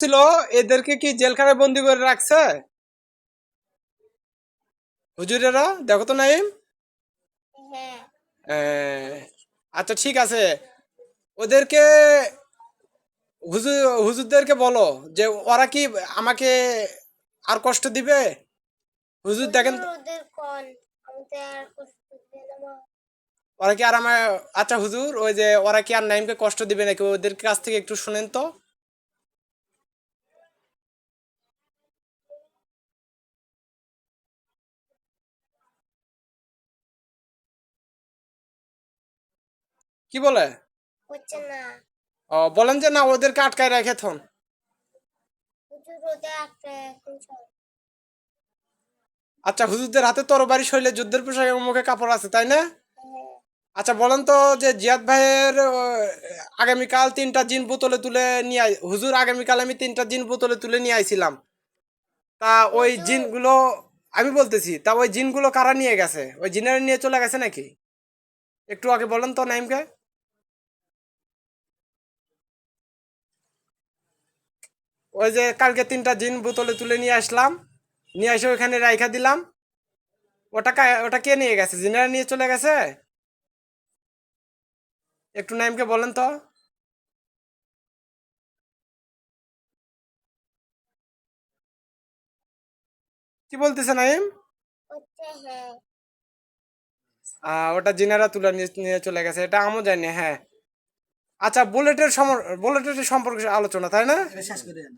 ছিল এদেরকে কি জেলখানায় বন্দি করে রাখছে? হুজুরেরা দেখো তো নাইম। হ্যাঁ। আচ্ছা ঠিক আছে। ওদেরকে হুজুর হুজুরদেরকে বলো যে ওরা কি আমাকে আর কষ্ট দিবে? হুজুর দেখেন। ওরা কি আর আমার আচ্ছা হুজুর ওই যে ওরা কি আর নাইমকে কষ্ট দিবে নাকি? ওদের কাছ থেকে একটু শুনেন তো। কি বলে? ও বলেন যে না ওদেরকে আটকায় রেখে থন। আচ্ছা হুজুরদের হাতে তরবারি শৈলে যুদ্ধের পোশাক এবং মুখে কাপড় আছে তাই না? হ্যাঁ। আচ্ছা বলেন তো যে জিয়াদ ভাইয়ের আগামীকাল তিনটা জিন বোতলে তুলে নিয়ে আই- হুজুর আগামীকাল আমি তিনটা জিন বোতলে তুলে নিয়ে আইছিলাম। তা ওই জিনগুলো আমি বলতেছি তা ওই জিনগুলো কারা নিয়ে গেছে? ওই জিনের নিয়ে চলে গেছে নাকি? একটু আগে বলেন তো নাইমকে। ওই যে কালকে তিনটা জিন বোতলে তুলে নিয়ে আসলাম নিয়ে এসে ওইখানে রাইখা দিলাম। ওটা ওটা কে নিয়ে গেছে? জিনারা নিয়ে চলে গেছে? একটু নাইমকে বলেন তো। কি বলতেছে নাইম? হ্যাঁ। আহ, ওটা জিনারা তুলে নিয়ে নিয়ে চলে গেছে। এটা আমও জানি হ্যাঁ। আচ্ছা বুলেটের বুলেটের সম্পর্কে আলোচনা তাই না? এটা শেষ করে দেন।